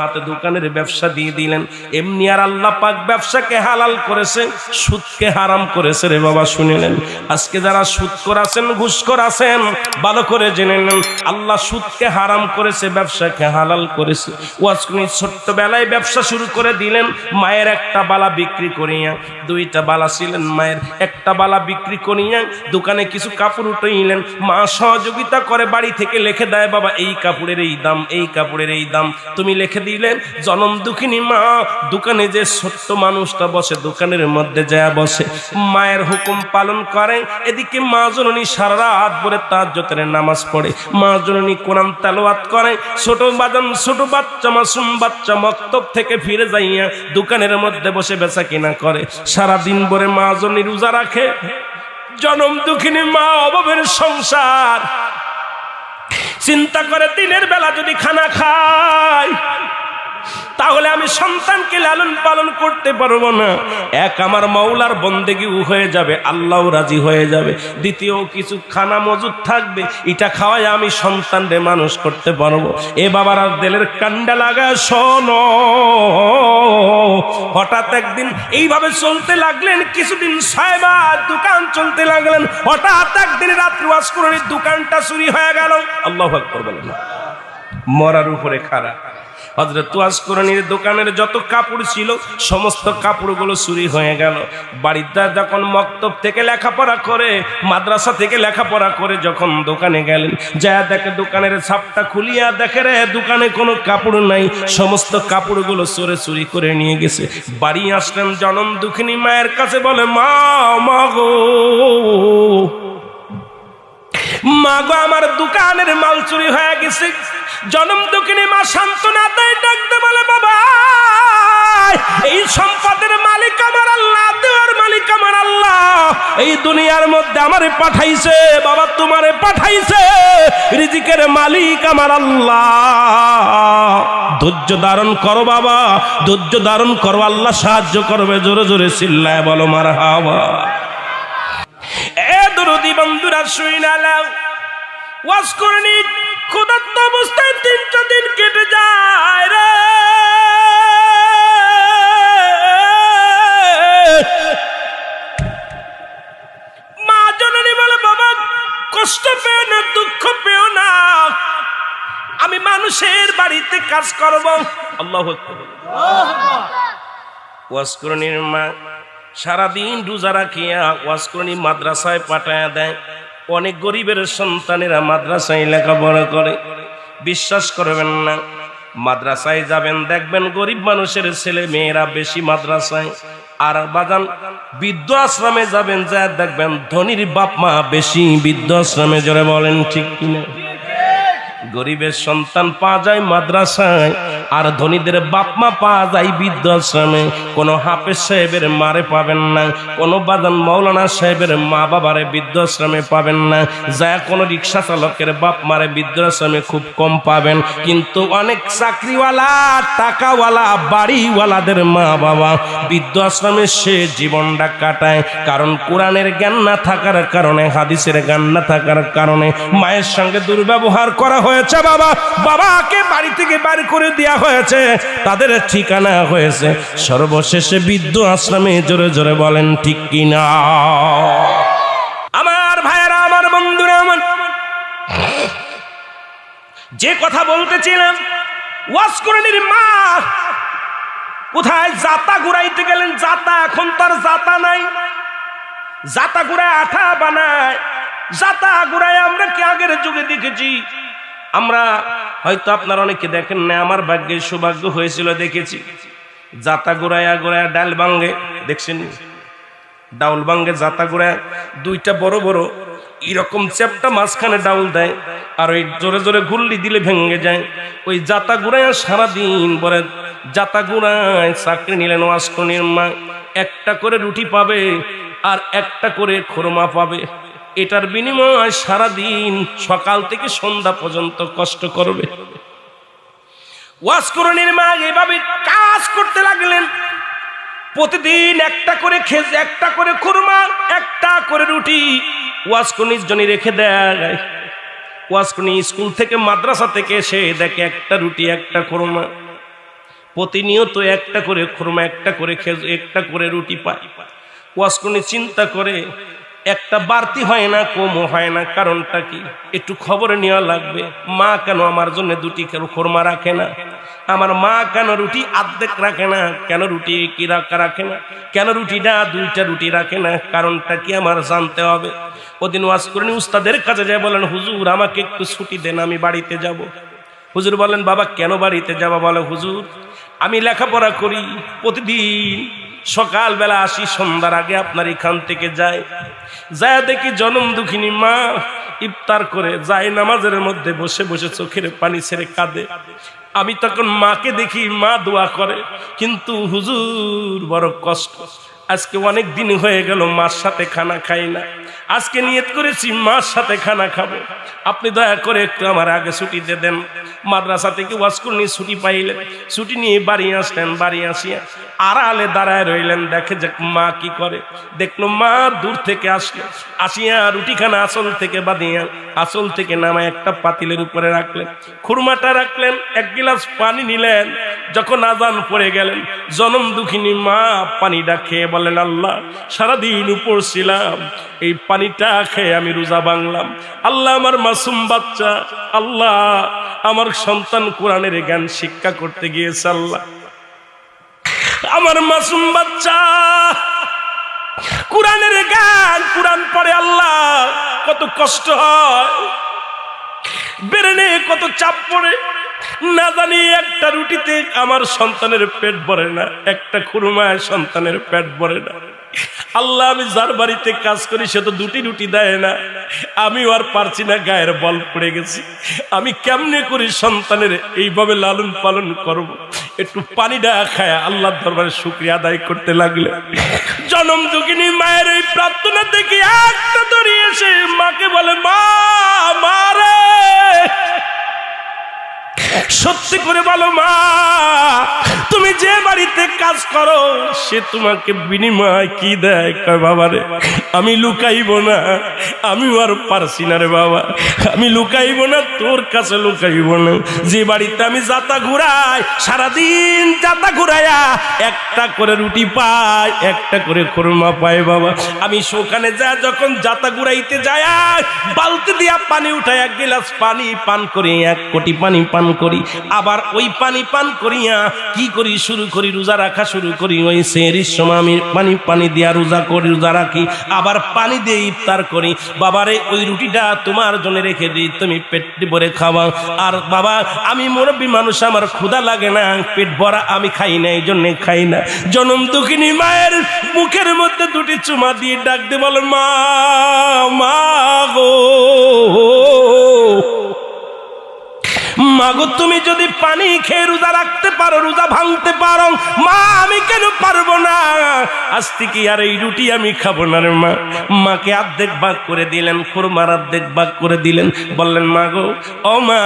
হাতে দোকানের ব্যবসা দিয়ে দিলেন। এমনি আর আল্লাহ পাক ব্যবসাকে হালাল করেছে, সুদকে হারাম করেছে রে বাবা, শুনে নেন। আজকে যারা সুদ করাছেন ঘুষ করাছেন ভালো করে জেনে নেন। আল্লাহ সুদকে হারাম করেছে, ব্যবসাকে হালাল করেছে। ওয়াজকুনি ছোট্টবেলায় ব্যবসা শুরু করে দিলেন, মায়ের একটা বালা বিক্রি করিয়া। দুইটা বালা ছিলেন মায়ের, একটা বালা বিক্রি করিয়া দোকানে কিছু কাপড় উঠাইলেন। মা সহযোগিতা করে বাড়ি থেকে লিখে দেয়, বাবা, এই কাপড়ের এই দাম, এই কাপড়ের এই দাম। তুমি লিখে দিলেন, জনম দুঃখিনী মা, দোকানে যে ছোট্ট মানুষটা বসে, দোকানের মধ্যে যায় বসে। মায়ের হুকুম পালন করে এদিকে মা জননী সারা রাত ভরে তার যতের নামাজ পড়ে। মা জননী কোরআন তেলাওয়াত করে ছোট বাজান, ছোট বাচ্চা, মাসুম বাচ্চা মক্তব থেকে ফিরে যাইয়া দোকানের মধ্যে বসে বেচা কিনা করে। সারা দিন ভরে মা জননী রোজা রাখে। জনম দুঃখিনী মা, অভাবের সংসার। চিন্তা করে দিনের বেলা যদি খানা খায় তাহলে আমি সন্তানকে লালন পালন করতে পারব না। এক আমার মাওলার বন্দেগি হয়ে যাবে, আল্লাহ রাজি হয়ে যাবে। দ্বিতীয় কিছু খানা মজুদ থাকবে, এটা খাওয়াই আমি সন্তানরে মানুষ করতে পারব। এ বাবার আর দেলের কান্ডা লাগা শোনো। হঠাৎ একদিন এইভাবে চলতে লাগলেন, কিছুদিন সাহেবার দোকান চলতে লাগলেন। হঠাৎ একদিন রাত্রি ওয়াজ করে দোকানটা চুরি হয়ে গেল। আল্লাহ করবেন মরার উপরে খারাপ হজরত তুয়াজকরণীর দোকানের যত কাপড় ছিল, সমস্ত কাপড়গুলো চুরি হয়ে গেল। বাড়িতে যখন মক্তব থেকে লেখাপড়া করে, মাদ্রাসা থেকে লেখাপড়া করে যখন দোকানে গেলেন যা দেখে দোকানের ছাপটা খুলিয়া দেখে রে, দোকানে কোনো কাপড় নাই। সমস্ত কাপড়গুলো চোরে চুরি করে নিয়ে গেছে। বাড়ি আসলেন জনম দুঃখিনী মায়ের কাছে বলে, মা মা গো। মা গো আমার দোকানের মাল চুরি হয়ে গেছে। জনম দুঃখিনী মা সান্ত্বনা দেয় ডাকতে বলে, বাবা, এই সম্পদের মালিক আমার আল্লাহ, দেওয়ার মালিক আমার আল্লাহ। এই দুনিয়ার মধ্যে আমারে পাঠাইছে, বাবা তোমারে পাঠাইছে, রিজিকের মালিক আমার আল্লাহ। ধৈর্য ধারণ করো, বাবা, ধৈর্য ধারণ করো, আল্লাহ সাহায্য করবে। জোরে জোরে, চিল্লায় বলো মার হাওয়া এ দরদি বন্ধুরা, শুই নালাও ওয়াজ করনি, ক্ষুধার্ত অবস্থায় তিনটা দিন কেটে যায় রে। মা জননী বলে, বাবা, কষ্ট পেও না, দুঃখ পেও না। আমি মানুষের বাড়িতে কাজ করব। আল্লাহ ওয়াসকরণীর মা সারাদিন রোজা রাখিয়া ওয়াসকরণী মাদ্রাসায় পাঠায় দেয়। অনেক গরিবের সন্তানেরা মাদ্রাসায় লেখাপড়া করে। বিশ্বাস করবেন না, মাদ্রাসায় যাবেন, দেখবেন গরিব মানুষের ছেলে মেয়েরা বেশি মাদ্রাসায়। আর বাজান, বৃদ্ধ আশ্রমে যাবেন, যা দেখবেন ধনির বাপ মা বেশি বৃদ্ধ আশ্রমে, জোরে বলেন ঠিক কিনা? গরিবের সন্তান পাওয়া যায় মাদ্রাসায়, আর ধনীদের বাপ মা পাওয়া যায় বৃদ্ধাশ্রমে। কোনো হাফেজ সাহেবের মারে পাবেন না, কোনো বাদান মৌলানা সাহেবের মা বাবারে বৃদ্ধাশ্রমে পাবেন না। যা কোনো রিক্সা চালকের বাপ মারে বৃদ্ধাশ্রমে খুব কম পাবেন। কিন্তু অনেক চাকরিওয়ালা, টাকাওয়ালা, বাড়িওয়ালাদের মা বাবা বৃদ্ধাশ্রমে সে জীবনটা কাটায়। কারণ কোরআনের জ্ঞান না থাকার কারণে, হাদিসের জ্ঞান না থাকার কারণে মায়ের সঙ্গে দুর্ব্যবহার করা হয়েছে বাবা। বাবাকে বাড়ি থেকে বাড়ি করে দেওয়া হয়েছে। তাদের ঠিকানা হয়েছে। সর্বশেষে বৃদ্ধ আশ্রমে জোরে জোরে বলেন, ঠিক কিনা? আমার ভাইয়েরা, আমার বন্ধুরা, আমার যে কথা বলতেছিলাম, ওয়াজ করে মা। কোথায় জাতা ঘুরাইতে গেলেন? জাতা এখন তার জাতা নাই। জাতা ঘুরায় আঠা বানায়। জাতা ঘুরায় আমরা কি আগের যুগে দেখেছি? আমরা হয়তো আপনারা অনেকে দেখেন না, আমার ভাগ্যের সৌভাগ্য হয়েছিল দেখেছি। জাতা গোড়ায়া গোড়ায়া ডাল বাঙ্গে দেখছেন? ডাউল বাঙ্গে জাতা গোড়ায়, দুইটা বড় বড়, এরকম চ্যাপটা মাঝখানে ডাউল দেয়, আর ওই জোরে জোরে গুল্লি দিলে ভেঙে যায়। ওই জাতা গুড়ায় সারাদিন বলে, জাতা গুড়ায় চাকরি নিলেন ওয়াস্কনির মা, একটা করে রুটি পাবে, আর একটা করে খোরমা পাবে। এটার বিনিময় সারাদিন সকাল থেকে সন্ধ্যা পর্যন্ত কষ্ট করবে। ওয়াসকরণীর মা, এভাবে কাজ করতে লাগলেন। প্রতিদিন একটা করে খেজ, একটা করে খুরমা, একটা করে রুটি ওয়াসকনির জন্য রেখে দেয়। ওয়াসকনি স্কুল থেকে মাদ্রাসা থেকে এসে দেখে একটা রুটি, একটা খুরমা। প্রতিনিয়ত একটা করে খুরমা, একটা করে খেজ, একটা করে রুটি পায়। ওয়াসকনে চিন্তা করে একটা বাড়তি হয় না, কমও হয় না। কারণটা কি? একটু খবর নেওয়া লাগবে। মা কেন আমার জন্য দুটি খোরমা রাখে না? আমার মা কেন রুটি আর্ধেক রাখে না? কেন রুটি কি রাখা রাখে না? কেন রুটিটা দুইটা রুটি রাখে না? কারণটা কি আমার জানতে হবে? ওদিন ওয়াজ করেনি, উস্তাদের কাছে যায় বলেন, হুজুর, আমাকে একটু ছুটি দেন, আমি বাড়িতে যাব। হুজুর বলেন, বাবা, কেন বাড়িতে যাবা? বলে, হুজুর, আমি লেখাপড়া করি প্রতিদিন সকালবেলা আসি, সন্ধ্যার আগে আপনার এখান থেকে যাই। যায় দেখি জনম দুঃখিনী মা ইফতার করে, যায় নামাজের মধ্যে বসে বসে চোখের পানি ছেড়ে কাঁদে। আমি তখন মাকে দেখি, মা দোয়া করে, কিন্তু হুজুর বড় কষ্ট। আজকে অনেক দিন হয়ে গেল, মার সাথে খানা খাই না। আজকে নিয়ত করেছি, মার সাথে খানা খাব। আপনি দয়া করে একটু আমার আগে ছুটি দিয়ে দেন। মাদ্রাসা থেকে ওয়াজ করে নিয়ে ছুটি পাইলেন, ছুটি নিয়ে বাড়ি আসলেন, বাড়ি আসিয়া আড়ালে দাঁড়ায় রইলেন, দেখে যে মা কি করে। দেখল মা দূর থেকে আসলো, আসিয়া রুটিখানা আসল থেকে বাঁধিয়া আসল থেকে নামায় একটা পাতিলের উপরে রাখলেন, খুরমাটা রাখলেন, এক গিলাস পানি নিলেন। যখন আজান পড়ে গেলেন, জনম দুঃখিনী মা পানিটা খেয়ে বলেন আল্লাহ, সারাদিন উপর ছিলাম, এই পানিটা খেয়ে আমি রোজা আল্লাহ আমার মাসুম বাচ্চা, আল্লাহ আমার সন্তান কোরআনের জ্ঞান শিক্ষা করতে গিয়েছে, আল্লাহ। আমার মাসুম বাচ্চা, কোরআনের জ্ঞান, কোরআন পড়ে আল্লাহ, কত কষ্ট হয়। বেরেনে কত চাপ পড়ে। না জানি একটা রুটিতে আমার সন্তানের পেট ভরে না, একটা খুরমায় সন্তানের পেট ভরে না। আল্লাহ আমি যার বাড়িতে কাজ করি, সে তো দুটি রুটি দেয় না। আমিও আর পারছি না, গায়ের বল পড়ে গেছি। আমি কেমনে করি সন্তানের এইভাবে লালন পালন করব। একটু পানি পানিটা খায়, আল্লাহর দরবারে শুক্রিয়া আদায় করতে লাগলে। জনম দুঃখিনী মায়ের এই প্রার্থনা দেখে একটা দড়িয়ে এসে মাকে বলে, মা মারে সত্যি করে বলো মা, তুমি যে বাড়িতে কাজ করো, সে তোমাকে বিনিময় কি দেয়? কয় বাবা রে আমি লুকাইব না আমি আর পারছি না রে বাবা। আমি লুকাইব না, তোর কাছে লুকাইব না। যে বাড়িতে আমি যাতা ঘুরাই, সারাদিন যাতা ঘুরাইয়া একটা করে রুটি পাই একটা করে খুরমা পাই বাবা। আমি সেখানে যা যখন যাতা ঘুরাইতে যায় বালতি দিয়া পানি উঠাই এক গিলাস পানি পান করি, এক কোটি পানি পান করি। আবার ওই পানি পান করিয়া কি করি শুরু করি, রোজা রাখা শুরু করি। ওই সেরির সময় আমি পানি পানি দিয়া রোজা করি, রোজা রাখি। আবার পানি দিয়ে ইফতার করি। বাবারে, ওই রুটিটা তোমার জন্য রেখে দিই, তুমি পেট ভরে খাওয়া। আর বাবা, আমি মুরব্বী মানুষ, আমার ক্ষুধা লাগে না, পেট ভরা আমি খাই না, এই জন্যে খাই না। জনম দুঃখিনী মায়ের মুখের মধ্যে দুটি চুমা দিয়ে ডাক দিয়ে বলো, মা মা গো। মাগো, তুমি যদি পানি খেয়ে রোজা রাখতে পারো, রোজা ভাঙতে পারো, মা, আমি কেন পারব না? আজ থেকে আর এই রুটি আমি খাব না রে মা। মাকে অর্ধেক ভাগ করে দিলেন, খুরমার অর্ধেক ভাগ করে দিলেন। বললেন মা গো ও মা,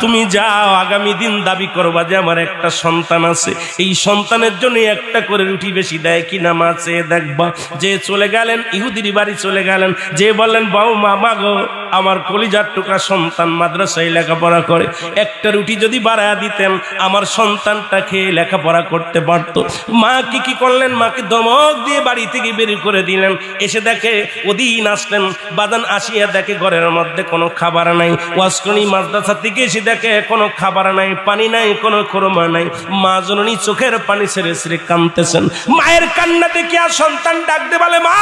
তুমি যাও, আগামী দিন দাবি করবা যে আমার একটা সন্তান আছে। এই সন্তানের জন্য একটা করে রুটি বেশি দেয় কি না মা? চেয়ে দেখবা। যে চলে গেলেন, ইহুদির বাড়ি চলে গেলেন। যে বললেন বাউ মা মা গো আমার কলিজার টুকা সন্তান মাদ্রাসায় লেখাপড়া করে। একটা রুটি যদি বাড়ায় দিতেন, আমার সন্তানটা খেয়ে লেখাপড়া করতে পারতো। মা কি কি করলেন? মাকে দমক দিয়ে বাড়ি থেকে বের করে দিলেন। এসে দেখে ওদিন আসলেন। বাদান আসিয়া দেখে ঘরের মধ্যে কোনো খাবার নাই। ওয়াসকনি মাদ্রাসা থেকে এসে দেখে কোনো খাবার নাই, পানি নাই, কোনো খরমা নাই। মা জননী চোখের পানি ছেড়ে ছেড়ে কামতেছেন মায়ের কান্না দেখে আর সন্তান ডাকতে বলে, মা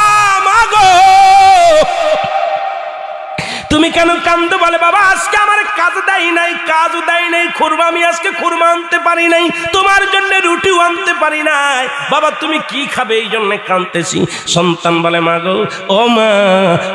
মা গো! তুমি কেন কান্দো বলে, বাবা, আজকে আমার কাজ দেয় নাই, কাজও দেয় নাই, খুরমা, আমি আজকে খুরমা আনতে পারি নাই, তোমার জন্য রুটিও আনতে পারি নাই। বাবা, তুমি কি খাবে? এই জন্য কাঁদতেছি। সন্তান বলে, মাগো, ও মা,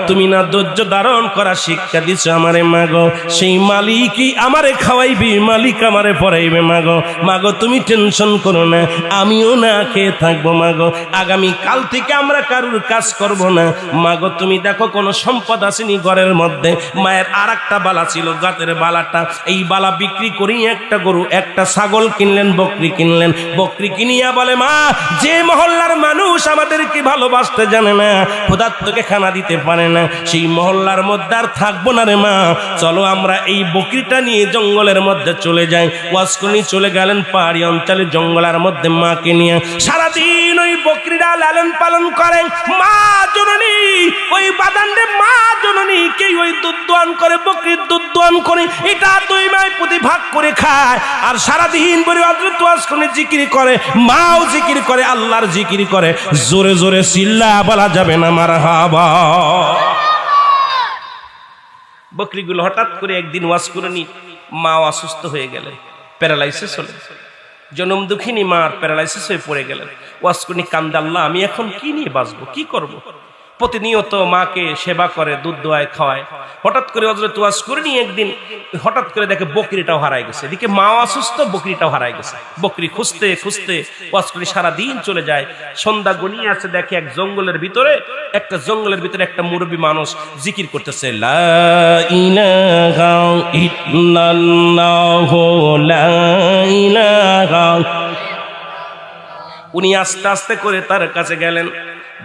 তুমি না ধৈর্য ধারণ করা শিক্ষা দিছ আমারে, মাগো। সেই মালিকই আমারে খাওয়াইবি, মালিক আমারে পড়াইবে, মাগো। মাগো, তুমি টেনশন করো না, আমিও না খেয়ে থাকব, মাগো। আগামী কাল থেকে আমরা কারুর কাজ করব না। মাগো, তুমি দেখো, কোনো সম্পদ আসেনি ঘরের মধ্যে। মধ্যে মায়ের আর একটা বালা ছিল, গাতের বালাটা। এই বালা বিক্রি করেই একটা গরু, একটা ছাগল কিনলেন, বকরি কিনলেন। বকরি কিনিয়া বলে, মা, যে মহল্লার মানুষ আমাদেরকে ভালোবাসতে জানে না, ক্ষুধার্তকে খানা দিতে পারে না, সেই মহল্লার মধ্যে আর থাকব না রে মা। চলো আমরা এই বকরিটা নিয়ে জঙ্গলের মধ্যে চলে যাই। ওয়াসকনি চলে গেলেন পাহাড়ি অঞ্চলে, জঙ্গলের মধ্যে মাকে নিয়ে। সারাদিন ওই বকরিরা লালন পালন করেন মা জননী, ওই বাদান্ডে মা জননী কে ওই দুধ দোয়ান করে, বকরির দুধ দোয়ান করে, এটা দুই মায় প্রতি ভাগ করে খায়। আর সারাদিন পরে অদ্ভুত ওয়াসকনি জিকির করে, মাও জিকির করে, আল্লাহর জিকির করে। জোরে জোরে চিল্লা বলা যাবে না মার হাবা বকরিগুলো হঠাৎ করে একদিন ওয়াজ করে নি মা অসুস্থ হয়ে গেলেন প্যারালাইসিস হলেন জনম দুঃখিনী মার প্যারালাইসিস হয়ে পড়ে গেলেন। ওয়াজ করে কান্দাল্লাহ, আমি এখন কি নিয়ে বাঁচবো, কি করব। প্রতিনিয়ত মাকে সেবা করে, দুধ দোয়ায় খাওয়ায়। হঠাৎ করে হজরত ওয়াজ করে নিয়ে একদিন হঠাৎ করে দেখে বকরিটাও হারাই গেছে। এদিকে মা অসুস্থ, বকরিটাও হারাই গেছে। বকরি খুঁজতে খুঁজতে ওয়াজ করে সারা দিন চলে যায়। সন্ধ্যা গনিয়ে আছে দেখে এক জঙ্গলের ভিতরে, একটা জঙ্গলের ভিতরে একটা মুরব্বী মানুষ জিকির করতেছে লা ইলাহা উনি আস্তে আস্তে করে তার কাছে গেলেন।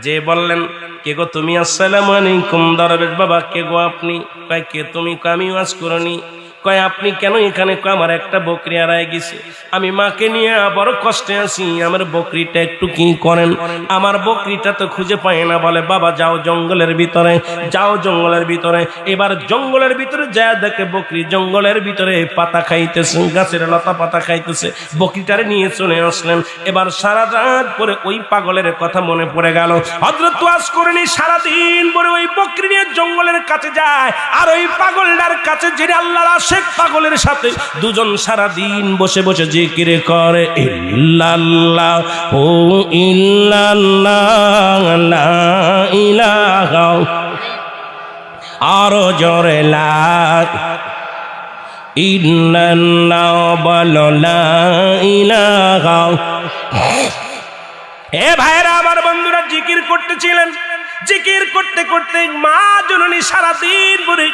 যে বললেন, কে গো তুমি? আসসালামু আলাইকুম দরবেশ বাবা, কে গো আপনি? কে তুমি? কামিও আজ করনি। কয়, আপনি কেন এখানে? আমার একটা বকরি হারায় গেছে। আমি মাকে নিয়ে আবার কষ্টে আছি। আমার বকরিটা একটু কি করেন? আমার বকরিটা তো খুঁজে পাই না। বলে, বাবা, যাও জঙ্গলের ভিতরে, যাও জঙ্গলের ভিতরে। এবার জঙ্গলের ভিতরে যা দেখে বকরি জঙ্গলের ভিতরে পাতা খাইতেছে, গাছের লতা পাতা খাইতেছে। বকরিটারে নিয়ে চলে আসলেন। এবার সারা রাত পরে ওই পাগলের কথা মনে পড়ে গেল। হজরত ওয়াজ করেনি, সারাদিন পরে ওই বকরি নিয়ে জঙ্গলের কাছে যায়। আর ওই পাগলটার কাছে যে আল্লাহর আশেক পাগলের সাথে দুজন সারা দিন বসে বসে জিকির করে, ইল্লাল্লাহ, ও ইল্লাল্লাহ, লা ইলাহা আরও জোরে লাগ ইল্লাল্লাহ, বলো, লা ইলাহা এ ভাইরা আমার বন্ধুরা জিকির করতেছিলেন। জিকির করতে করতে মা জননী সারাদিন ভরে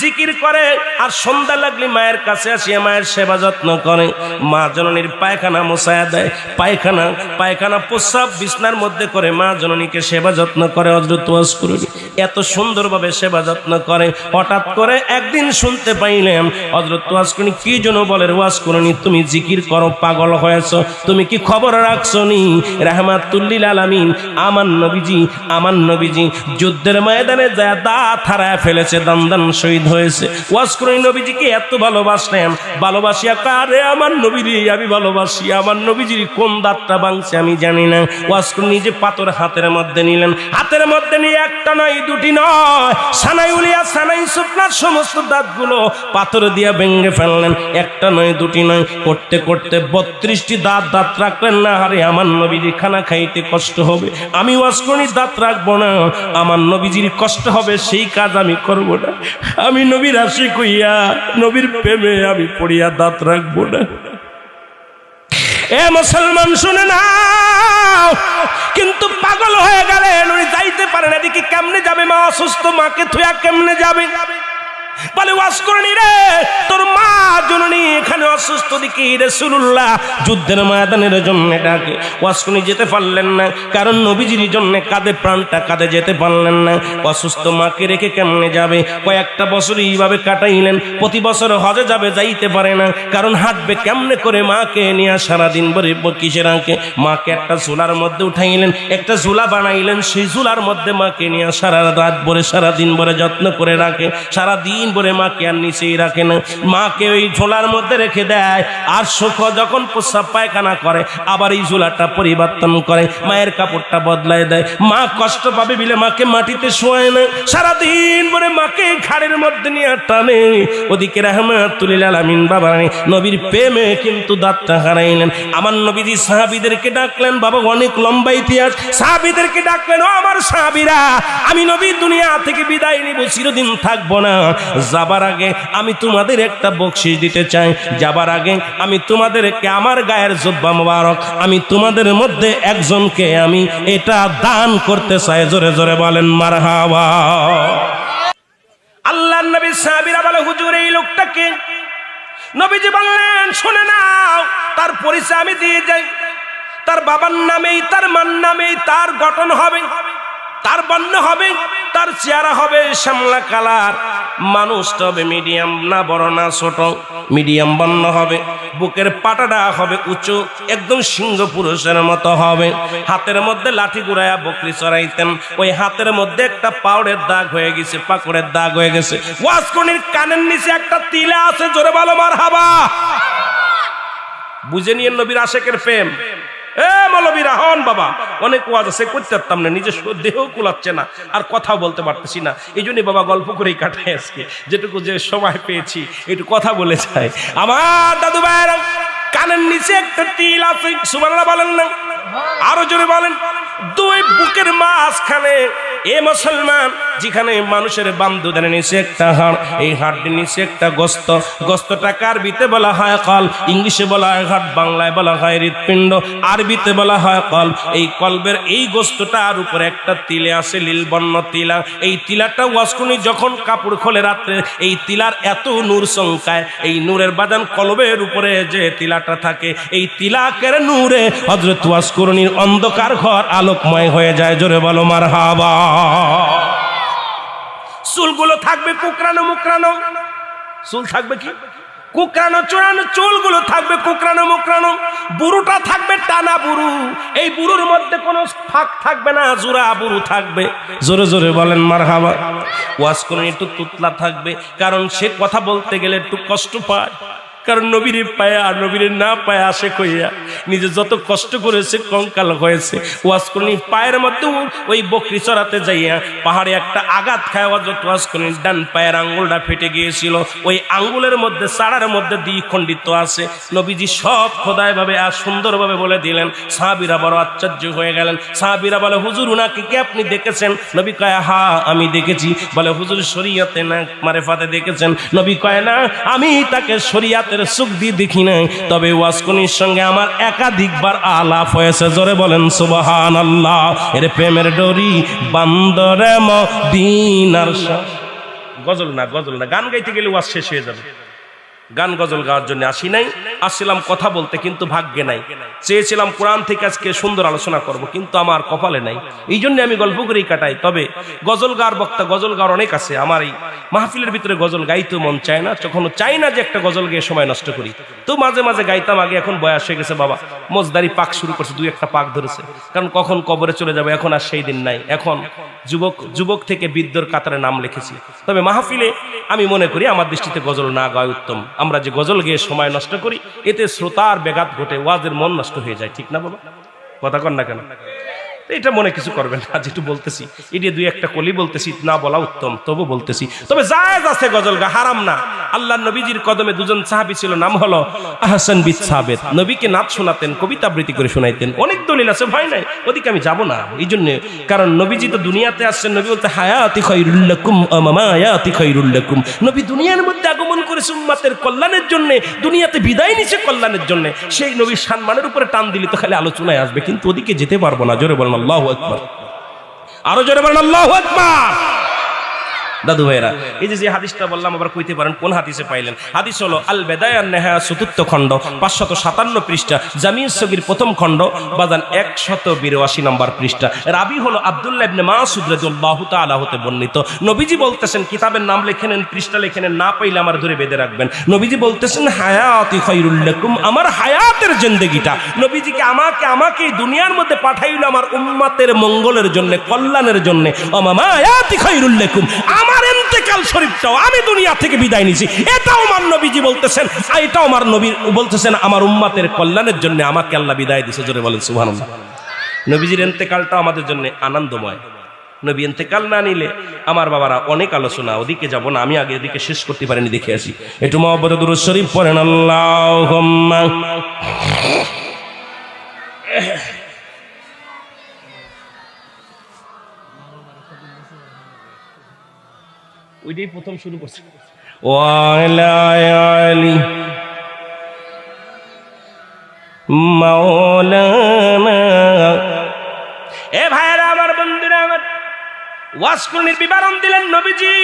জিকির করে, আর সন্ধ্যা লাগলে মায়ের কাছে আসিয়া মায়ের সেবা যত্ন করে। মা জননীর পায়খানা মোসায়া দেয়, পায়খানা পায়খানা প্রস্রাব বিছনার মধ্যে করে মা জননীকে সেবা যত্ন করে অদ্ভুত ওয়াজ করুনি এত সুন্দরভাবে সেবা যত্ন করে। হঠাৎ করে একদিন শুনতে পাইলাম হজরত ওয়াজ করি কি জন্য বলে ওয়াজ করনি তুমি জিকির করো, পাগল হয়েছ। তুমি কি খবর রাখছো নি রাহমাতুল্লিল আলামিন। আমার নবীজি আমার নবীজি, যুদ্ধের ময়দানে যা দা থারায় ফেলেছে, দান শহীদ হয়েছে। ওয়াজ করি নবীজিকে এত ভালোবাসলেন। ভালোবাসিয়া কারে? আমার নবীজি আমি ভালোবাসি। আমার নবীজির কোন দাঁতটা ভাঙছে আমি জানি না। ওয়াজ করে নিজে পাথর হাতের মধ্যে নিলেন। হাতের মধ্যে নিয়ে একটা নয় দুটি নয়। সানাই উলিয়া, সানাই শুকনার সমস্ত দাঁতগুলো পাথর দিয়া ভেঙে ফেললেন। একটা নয়, দুটি নয়। করতে করতে বত্রিশটি দাঁত দাঁত রাখলেন না। হারে আমার নবীজি খানা খাইতে কষ্ট হবে। আমি ওয়াজ দাঁত রাখব না। আমার নবীজির কষ্ট হবে, সেই কাজ আমি করব না। আমি নবীর আশি কইয়া নবীর প্রেমে আমি পড়িয়া দাঁত রাখব না। এ মুসলমান, শুনে না কিন্তু পাগল হয়ে গেলে উনি যাইতে পারেন। এদিকে কেমনে যাবে মা? অসুস্থ মাকে থুয়া কেমনে যাবে? বলে, ওয়াজ করনি রে। তোর মা জননী এখানে অসুস্থ রসুল্লাহ যুদ্ধের ময়দানের জন্য ডাকে। ওয়াজ করে যেতে পারলেন না। কারণ নবীজির জন্য কাঁধে প্রাণটা কাঁধে যেতে পারলেন না। অসুস্থ মাকে রেখে কেমনে যাবে? কয়েকটা বছর এইভাবে কাটাইলেন। প্রতি বছর হজে যাবে, যাইতে পারে না। কারণ হাঁটবে কেমনে করে মাকে নিয়ে সারাদিন ভরে কিসে রাখে মাকে একটা ঝুলার মধ্যে উঠাইলেন, একটা ঝুলা বানাইলেন। সেই ঝুলার মধ্যে মাকে নিয়ে সারা রাত ভরে, সারাদিন ভরে যত্ন করে রাখে। সারাদিন ভরে মাকে আর নিচেই রাখে না। মাকে ওই ঝোলার মধ্যে রেখে দেয়। আর সুখ যখন প্রস্রাব পায়খানা করে, আবার এই ঝোলাটা পরিবর্তন করে, মায়ের কাপড়টা বদলায় দেয়। মা কষ্ট পাবে বিলে মাকে মাটিতে শোয় না। সারাদিন ভরে মাকে ঘাড়ের মধ্যে নিয়ে টানে। ওদিকে রাহমাতুলিল আলামিন বাবা নবীর প্রেমে কিন্তু দাঁতটা হারাইলেন। আমার নবীজি সাহাবিদেরকে ডাকলেন, বাবা, অনেক লম্বা ইতিহাস। সাহাবিদেরকে ডাকলেন, ও আমার সাহাবিরা, আমি নবী দুনিয়া থেকে বিদায় নিব, চিরদিন থাকব না। যাবার আগে আমি তোমাদের একটা বকশিস দিতে চাই। যাবার আগে আমি তোমাদেরকে আমার গায়ের জব্বা মোবারক, আমি তোমাদের মধ্যে একজনকে আমি এটা দান করতে চাই। জোরে জোরে বলেন, মারহাবা। আল্লাহ নবী সাহাবীরা বলে, হুজুর, এই লোকটাকে নবীজি বললেন, শুনে নাও, তার পরিচয় আমি দিয়ে যাই। তার বাবার নামেই, তার মান নামেই তার গঠন হবে। তার বর্ণ হবে, তার চেহারা হবে শ্যামলা কালার। মানুষটা হবে মিডিয়াম, না বড়, না ছোট, মিডিয়াম বর্ণ হবে। বুকের পাটাটা হবে উঁচু, একদম সিংহ পুরুষের মতো হবে। হাতের মধ্যে লাঠি গুড়াইয়া বকরি চড়াইতেন। ওই হাতের মধ্যে একটা পাউডের দাগ হয়ে গেছে, পাকড়ের দাগ হয়ে গেছে। ওয়াসকনির কানের নিচে একটা তিলা আছে, জোরে ভালো মার হাবা বুঝে নিয়ে নবীর আশেকের প্রেম। এ বাবা। অনেক না, নিজের কুলাচ্ছে না, আর কথা বলতে পারতেছি না। এই বাবা গল্প করেই আজকে। যেটুকু যে সময় পেয়েছি, একটু কথা বলে আমার দাদু কানের নিচে একটা বলেন না? আরও জোরে বলেন। দুই বুকের মাঝখানে এ মুসলমান, যেখানে মানুষের বান্ধুদের নিচে একটা হাড়, এই হাড়টির নিচে একটা গোস্ত। গোস্তটা কারবিতে বলা হয় কল, ইংলিশে বলা হয় হাট বাংলায় বলা হয় হৃৎপিণ্ড, আরবিতে বলা হয় কল। এই কলবের এই গোস্তটার উপরে একটা তিলে আছে লীলবর্ণ তিলা। এই তিলাটা ওয়াসকুনি যখন কাপড় খোলে রাত্রে, এই তিলার এত নূর সংখ্যায়, এই নূরের বাদান কলবের উপরে যে তিলাটা থাকে, এই তিলাকের নূরে হজরত ওয়াসকুরনির অন্ধকার ঘর আলোকময় হয়ে যায়। জোরে বলো মার হাবা চুলগুলো থাকবে কুকরানো মুকরানো চুল থাকবে কি? কুকরানো চোরানো চুলগুলো থাকবে কুকরানো মুকরানো বুড়োটা থাকবে টানা বুড়ু এই বুড়ুর মধ্যে কোনো ফাঁক থাকবে না, জোড়া বুড়ু থাকবে। জোরে জোরে বলেন মার হাবা ওয়াজ করে একটু তুতলা থাকবে। কারণ সে কথা বলতে গেলে একটু কষ্ট পায়। কারণ নবীর পায়া নবীর না পায়া আসে কইয়া নিজে যত কষ্ট করেছে, কঙ্কাল হয়েছে, ওয়াজ করি পায়ের মধ্যে ওই বকরি চড়াতে যাইয়া পাহাড়ে একটা আঘাত খায় অযত ওয়াজ করি ডান পায়ের আঙ্গুলটা ফেটে গিয়েছিল। ওই আঙ্গুলের মধ্যে সাড়ার মধ্যে দ্বি খণ্ডিত আছে। নবীজি সব খোদায় ভাবে আর সুন্দরভাবে বলে দিলেন, সাহাবিরা বড় আশ্চর্য হয়ে গেলেন। সাহাবিরা বলে, হুজুর, উনাকে কি আপনি দেখেছেন? নবী কয় হা আমি দেখেছি। বলে, হুজুর, শরিয়াতে না মারে ফাতে দেখেছেন? নবী কয়, না, আমি তাকে শরিয়াতের সুখ দিয়ে দেখি নাই। তবে ওয়াসকনির সঙ্গে আমার একাধিকবার আলাপ হয়েছে। জোরে বলেন সুবহান আল্লাহ এর প্রেমের ডরি বান্দরে মদিনার গজল না গজল না। গান গাইতে গেলে ওয়াজ শেষ হয়ে যাবে। গান, গজল গাওয়ার জন্য আসি নাই। আসছিলাম কথা বলতে, কিন্তু ভাগ্যে নাই। চেয়েছিলাম কোরআন থেকে আজকে সুন্দর আলোচনা করব, কিন্তু আমার কপালে নাই। এই জন্য আমি গল্প করেই কাটাই। তবে গজল গার বক্তা গজল গাওয়ার অনেক আছে। আমার এই মাহফিলের ভিতরে গজল গাইতেও মন চায় না। কখনো চাই না যে একটা গজল গিয়ে সময় নষ্ট করি, তো মাঝে মাঝে গাইতাম, আগে এখন বয়স হয়ে গেছে বাবা। মজদারি পাক শুরু করছে, দুই একটা পাক ধরেছে। কারণ কখন কবরে চলে যাবে, এখন আর সেই দিন নাই। এখন যুবক যুবক থেকে বৃদ্ধর কাতারে নাম লিখেছি। তবে মাহফিলে আমি মনে করি, আমার দৃষ্টিতে গজল না গাওয়া উত্তম। আমরা যে গজল গিয়ে সময় নষ্ট করি এতে শ্রোতার ব্যাঘাত ঘটে, ওয়াজের মন নষ্ট হয়ে যায়, ঠিক না বাবা? কথা কন না কেন? এটা মনে কিছু করবেন না যেটু বলতেছি। এটি দুই একটা কলি বলতেছি, না বলা উত্তম, তবু বলতেছি। তবে জায়েজ আছে গজল গা, হারাম না। আল্লাহ নবীজির কদমে দুজন সাহাবি ছিল, নাম হলো আহসান বিদ সাবেদ নবীকে নাচ শোনাতেন, কবিতা আবৃত্তি করে শোনাইতেন। অনেক দলিল আছে, ভয় নাই। ওদিকে আমি যাব না। এই জন্য, কারণ নবীজি তো দুনিয়াতে আসছেন, নবী বলতে হায়াতি খৈরুল্লাকুম আমায়াতি খৈরুল্লাকুম নবী দুনিয়ার মধ্যে আগমন করেছে উম্মাতের কল্যাণের জন্য, দুনিয়াতে বিদায় নিছে কল্যাণের জন্য। সেই নবীর সম্মানের উপরে টান দিলে তো খালি আলোচনায় আসবে, কিন্তু ওদিকে যেতে পারব না, জোরে বলেন আল্লাহ আকবর। আরও জোরে বলেন আল্লাহ আকবার। দাদু ভাইরা এই যে যে হাদিসটা বললাম, আবার কইতে পারেন কোন হাদিসে পাইলেন? হাদিস হলো আল বেদায়ান নেহা চতুর্থ খণ্ড, পাঁচশত সাতান্ন পৃষ্ঠা, জামিন সগির প্রথম খণ্ড, বাজান একশত বিরাশি নম্বর পৃষ্ঠা। রাবি হলো আব্দুল্লাহ ইবনে মাসুদ রাদিয়াল্লাহু তাআলা হতে বর্ণিত। নবীজি বলতেছেন, কিতাবের নাম লিখে নেন পৃষ্ঠা লিখে নেন না পাইলে আমার ধরে বেঁধে রাখবেন। নবীজি বলতেছেন, হায়াতি খায়রুল লাকুম, আমার হায়াতের জিন্দেগিটা। নবীজিকে আমাকে আমাকে দুনিয়ার মধ্যে পাঠাইল আমার উম্মাতের মঙ্গলের জন্য, কল্যাণের জন্য। অমামা হায়াতি খায়রুল লাকুম, আমার এন্তেকাল শরীফটাও আমি দুনিয়া থেকে বিদায় নিছি এটাও আমার নবীজি বলতেছেন এটাও আমার নবী বলতেছেন, আমার উম্মাতের কল্যাণের জন্য আমাকে আল্লাহ বিদায় দিছে, জোরে বলেন, সুবহানাল্লাহ। নবীজির এন্তেকালটাও আমাদের জন্য আনন্দময়। নবী এন্তেকাল না নিলে আমার বাবারা অনেক আলোচনা, ওদিকে যাব না, আমি আগে এদিকে শেষ করতে পারিনি, দেখে আসি। একটু মহব্বত দুরুদ শরীফ পড়েন আল্লাহ ওইটাই প্রথম শুরু করছে। ওয়ালি মাওলানা। এ ভাইরা আমার বন্ধুরা, আমার ওয়াসকুনির বিবরণ দিলেন নবীজি।